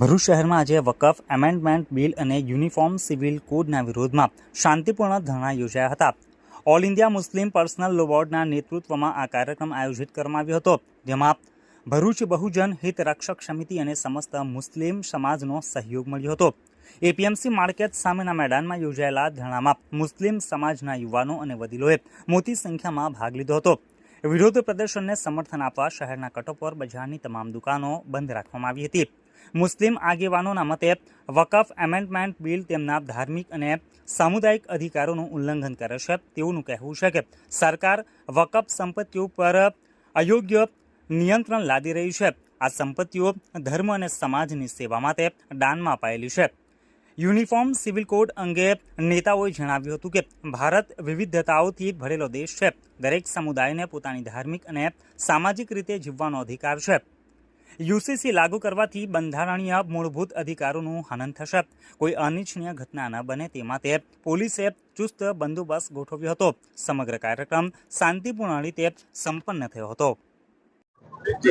ભરૂચ શહેરમાં આજે Waqf amendment bill અને યુનિફોર્મ સિવિલ કોડના વિરોધમાં શાંતિપૂર્ણ ધરણા યોજાયા હતા. All India Muslim personal law બોર્ડના નેતૃત્વમાં આ કાર્યક્રમ આયોજિત કરવામાં આવ્યો હતો, જેમાં ભરૂચ બહુજન હિત રક્ષક સમિતિ અને સમસ્ત મુસ્લિમ સમાજનો સહયોગ મળ્યો હતો. એપીએમસી માર્કેટ સામેના મેદાનમાં યોજાયેલા ધરણામાં મુસ્લિમ સમાજના યુવાનો અને વડીલોએ મોટી સંખ્યામાં ભાગ લીધો હતો. વિરોધ પ્રદર્શનને સમર્થન આપવા શહેરના કટોપર, બજારની તમામ દુકાનો બંધ રાખવામાં આવી હતી. મુસ્લિમ આગેવાનોના મતે વકફ એમેન્ડમેન્ટ બિલ તેમના ધાર્મિક અને સામુદાયિક અધિકારોનું ઉલ્લંઘન કરે છે તેઓનું કહેવું છે કે સરકાર વકફ સંપત્તિઓ પર અયોગ્ય નિયંત્રણ લાદી રહી છે. આ સંપત્તિઓ ધર્મ અને સમાજની સેવા માટે દાનમાં અપાયેલી છે. યુનિફોર્મ સિવિલ કોડ અંગે નેતાઓએ જણાવ્યું હતું કે ભારત વિવિધતાઓથી ભરેલો દેશ છે. દરેક સમુદાયને પોતાની ધાર્મિક અને સામાજિક રીતે જીવવાનો અધિકાર છે. યુસીસી લાગુ કરવાથી બંધારણીય મૂળભૂત અધિકારોનું હનન થશે. કોઈ અનિચ્છનીય ઘટના ન બને તે માટે પોલીસે ચુસ્ત બંદોબસ્ત ગોઠવ્યો હતો. સમગ્ર કાર્યક્રમ શાંતિપૂર્ણ રીતે સંપન્ન થયો હતો.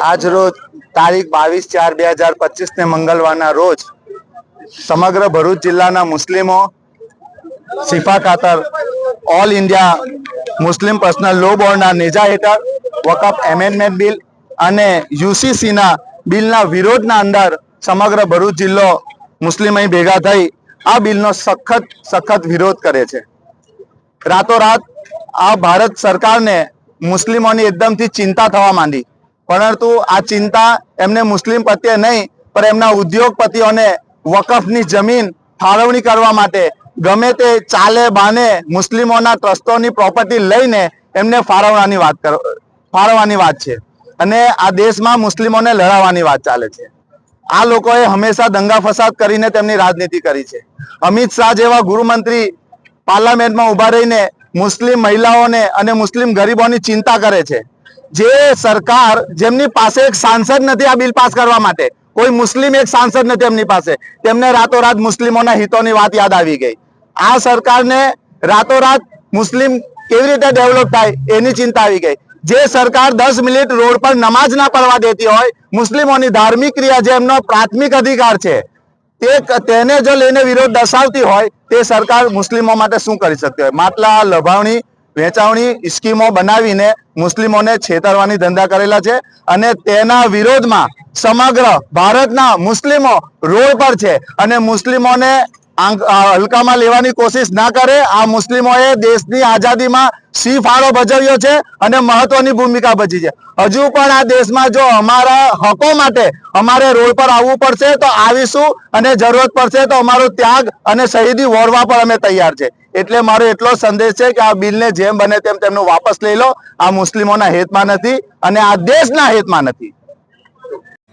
આજ રોજ તારીખ બાવીસ ચાર બે હજાર પચીસ ને મંગળવારના રોજ સમગ્ર ભરૂચ જિલ્લાના મુસ્લિમો સિફા ખાતર, all India Muslim personal law બોર્ડના નેજા હેઠળ વકફ એમેન્ડમેન્ટ બિલ અને યુસીસીના બિલના વિરોધના અંદર સમગ્ર ભરૂચ જિલ્લો મુસ્લિમ અહીં ભેગા થઈ આ બિલનો સખત સખત વિરોધ કરે છે. રાતોરાત આ ભારત સરકારને મુસ્લિમોની એકદમથી ચિંતા થવા માંડી. પરંતુ આ ચિંતા એમને મુસ્લિમ પ્રત્યે નહીં, પણ એમના ઉદ્યોગપતિઓને વકફની જમીન ફાળવણી કરવા માટે ગમે તે ચાલે બાને મુસ્લિમોના ટ્રસ્ટોની પ્રોપર્ટી લઈને એમને ફાળવવાની વાત કરો, ફાળવવાની વાત છે. અને આ દેશમાં મુસ્લિમોને લડાવવાની વાત ચાલે છે. આ લોકોએ હંમેશા દંગા ફસાદ કરીને તેમની રાજનીતિ કરી છે. અમિત શાહ જેવા ગૃહમંત્રી પાર્લામેન્ટમાં ઊભા રહીને મુસ્લિમ મહિલાઓને અને મુસ્લિમ ગરીબોની ચિંતા કરે છે. જે સરકાર જેમની પાસે એક સાંસદ નથી આ બિલ પાસ કરવા માટે, કોઈ મુસ્લિમ એક સાંસદ નથી એમની પાસે, તેમને રાતોરાત મુસ્લિમોના હિતોની વાત યાદ આવી ગઈ. આ સરકારને રાતોરાત મુસ્લિમ કેવી રીતે ડેવલપ થાય એની ચિંતા આવી ગઈ. જે સરકાર દસ મિનિટ રોડ પર નમાજ ના પડવા દેતી હોય, મુસ્લિમોની ધાર્મિક ક્રિયા જે એમનો પ્રાથમિક અધિકાર છે, તે તેને જો લઈને વિરોધ દર્શાવતી હોય, તે સરકાર મુસ્લિમો માટે શું કરી શકતી હોય? માટલા, લભાવણી, વેચાવણી, સ્કીમો બનાવીને મુસ્લિમોને છેતરવાની ધંધા કરેલા છે અને તેના વિરોધમાં સમગ્ર ભારતના મુસ્લિમો રોડ પર છે અને મુસ્લિમોને હલકામાં લેવાની કોશિશ ના કરે. આ મુસ્લિમોએ દેશની આઝાદીમાં સી ફાળો ભજવ્યો છે અને મહત્વની ભૂમિકા ભજી છે. હજુ પણ આ દેશમાં જો અમારા હકો માટે અમારે રોડ પર આવવું પડશે તો આવીશું અને જરૂરત પડશે તો અમારો ત્યાગ અને શહીદી વોરવા પર અમે તૈયાર છે. એટલે મારો એટલો સંદેશ છે કે આ બિલને જેમ બને તેમ તેમનું વાપસ લઈ લો. આ મુસ્લિમોના હિતમાં નથી અને આ દેશના હિતમાં નથી.